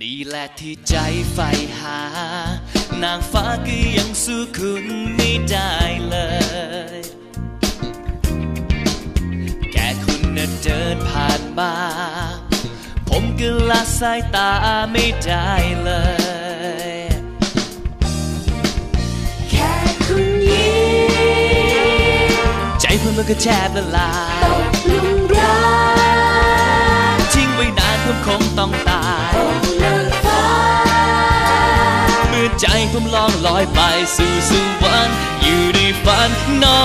นี่แหละที่ใจใฝ่หา นางฟ้าก็ยังสู้คุณไม่ได้เลย แค่คุณน่ะเดินผ่านมา ผมก็ละสายตาไม่ได้เลย แค่คุณยิ้มใจผมมันก็แทบละลายตกหลุมรักทิ้งไว้นานผมคงต้องตาย ใจผมลองลอยไปสู่สวรรค์อยู่ในฝัน no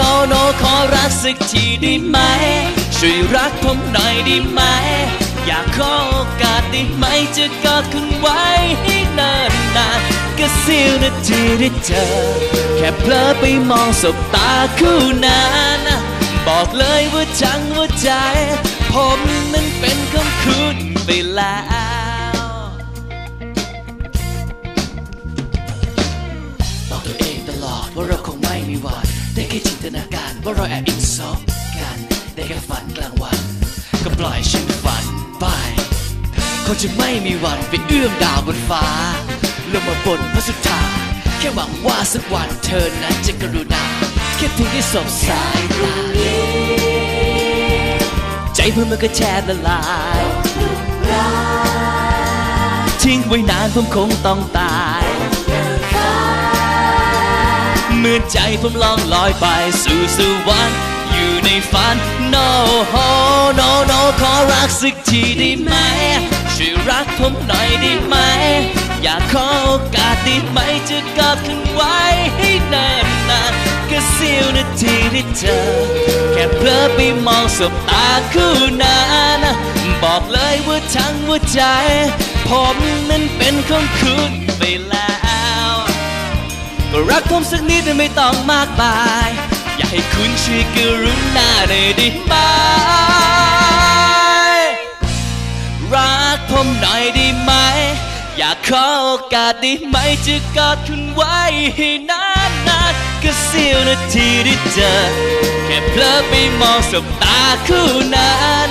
no no ขอรักสักทีได้ไหม ช่วยรักผมหน่อยได้ไหม อยากขอโอกาสได้ไหมจะกอดคุณไว้ให้นานนานๆก็เสี้ยวนาทีได้เจอ แค่เพลอไปมองสบตาคู่นั้นบอกเลยว่าจังว่าใจ ผมนั้นเป็นของคุณไปแล้ว ว่าเราแอบอินซบกันได้แค่ฝันกลางวัน ก็ปล่อยฉันฝันไปคงจะไม่มีวันไปเอื้อมดาวบนฟ้าลงมาบนพระสุธาแค่หวังว่าสักวันเธอนั้นจะกรุณาแค่เพียงได้สบสายตาใจเพื่อมันก็แทบละลายทิ้งไว้นานผมคงต้องตาย เหมือนใจผมลองลอยไปสู่สวรรค์อยู่ในฝัน no no no ขอรักสักทีได้ไหม ช่วยรักผมหน่อยได้ไหม อยากขอโอกาสได้ไหมจะกอดคุณไว้ให้นานนานๆก็เสี้ยวนาทีได้เจอ แค่เพลอไปมองสบตาคู่นั้นบอกเลยว่าทั้งหัวใจ ผมนั้นเป็นของคุณไปแล้ว ก็รักผมสักนิดแต่ไม่ต้องมากมาย อยากให้คุณช่วยกรุณาหน่อยด้ไหมรักผมหน่อยด้ไหม อยากขอโอกาสด้ไหมจะกอดคุณไว้ให้นานนานๆก็เสี้ยวนาทีได้เจอ แค่เพลอไปมองสบตาคู่นั้น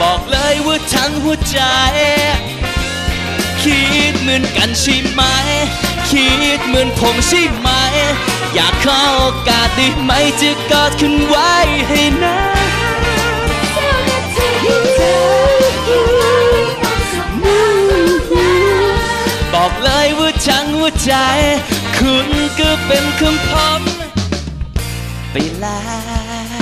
บอกเลยว่าทั้งหัวใจ คิดเหมือนกันใช่ไหม คิดเหมือนผมใช่ไหม อยากขอโอกาสได้ไหมจะกอดคุณไว้ให้นานเสี้ยาทีที่เธออยู่ตรงสมองบอกเลยว่าทั้งหัวใจ คุณก็เป็นของผมไปแล้ว